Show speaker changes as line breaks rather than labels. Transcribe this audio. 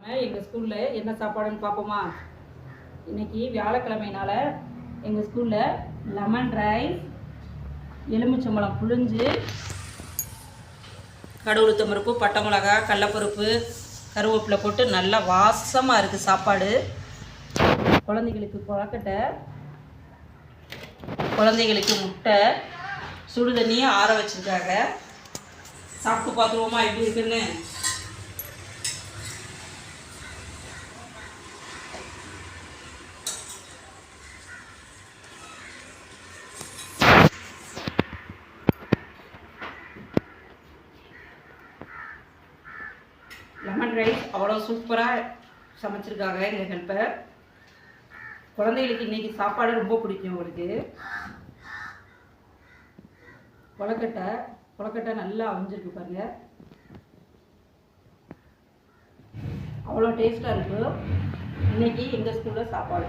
எங்கள் ஸ்கூலில் என்ன சாப்பாடுன்னு பார்ப்போமா இன்னைக்கு வியாழக்கிழமைனால எங்கள் ஸ்கூலில் லெமன் ரைஸ் எலுமிச்சம்பழம் புழிஞ்சு கடவுளுத்தம் பருப்பு பட்டை மிளகா கடலப்பருப்பு கருவேப்பிலை போட்டு நல்லா வாசமாக இருக்குது சாப்பாடு. குழந்தைகளுக்கு குழக்கட்டை குழந்தைகளுக்கு முட்டை சுடு தண்ணியை ஆற வச்சுருக்காங்க. சாப்பிட்டு பார்த்துருவோமா எப்படி இருக்குன்னு? லெமன் ரைஸ் அவ்வளோ சூப்பராக சமைச்சிருக்காங்க எங்கள் ஹெல்ப்பர் குழந்தைகளுக்கு இன்றைக்கி சாப்பாடு ரொம்ப பிடிக்கும் அவளுக்கு கொலக்கட்டை கொலக்கட்டை நல்லா அமைஞ்சிருக்கு பாருங்க. அவ்வளோ டேஸ்ட்டாக இருக்குது இன்றைக்கி எங்கள் ஸ்கூலில் சாப்பாடு.